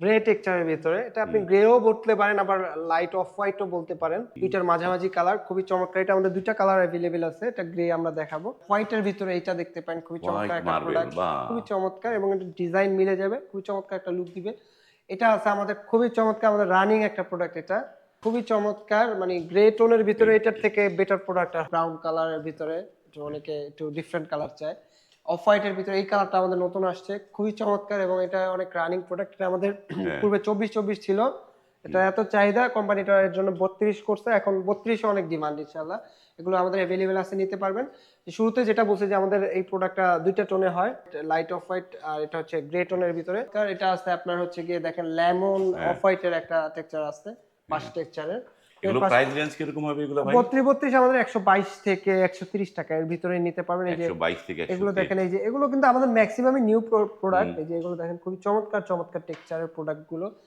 Grey টেক্সচারের ভিতরে। এটা আপনি গ্রেও বলতে পারেন আবার লাইট অফ হোয়াইটও বলতে পারেন। দুইটার মাঝামাঝি কালার খুবই চমৎকার। এটা আমাদের দুইটা কালার অ্যাভেলেবেল আছে। এটা গ্রে আমরা দেখাবো। হোয়াইটের ভিতরে এটা দেখতে পারেন খুবই চমৎকার একটা প্রোডাক্ট খুবই চমৎকার এবং এটা ডিজাইন মিলে যাবে। খুবই চমৎকার একটা লুক দিবে। এটা আছে আমাদের খুবই চমৎকার আমাদের রানিং একটা প্রোডাক্ট এটা। খুবই চমৎকার মানে গ্রে টোনের ভিতরে এটার থেকে বেটার প্রোডাক্ট ব্রাউন কালারের ভিতরে অনেকে একটু ডিফারেন্ট কালার চায়। অফ হোয়াইটের ভিতরে এই কালারটা আমাদের নতুন আসছে। খুবই চমৎকার এবং এটা অনেক রানিং প্রোডাক্ট এটা আমাদের পূর্বে চব্বিশ চব্বিশ ছিল। এটা এত চাহিদা কোম্পানিটা এর জন্য বত্রিশ করছে। এখন বত্রিশে অনেক ডিমান্ড ইনশাল্লাহ এগুলো আমাদের অ্যাভেলেবেল আছে নিতে পারবেন। শুরুতে যেটা বলছি যে আমাদের এই প্রোডাক্টটা দুইটা টোনে হয়। লাইট অফ হোয়াইট আর এটা হচ্ছে গ্রে টোনের ভিতরে। এটা আছে আপনার হচ্ছে গিয়ে দেখেন লেমন অফ হোয়াইটের একটা টেক্সচার আছে পাঁচ টেক্সচারের এগুলো প্রাইস রেঞ্জ কীরকম হবে এগুলো ভাই? বত্রিশ বত্রিশ আমাদের একশো বাইশ থেকে টাকা এর ভিতরে নিতে পারবেন এই যে একশো বাইশ থেকে এগুলো দেখেন এই যে এগুলো কিন্তু আমাদের ম্যাক্সিমামই নিউ প্রোডাক্ট এই যে এগুলো দেখেন খুবই চমৎকার চমৎকার টেক্সচারের প্রোডাক্টগুলো।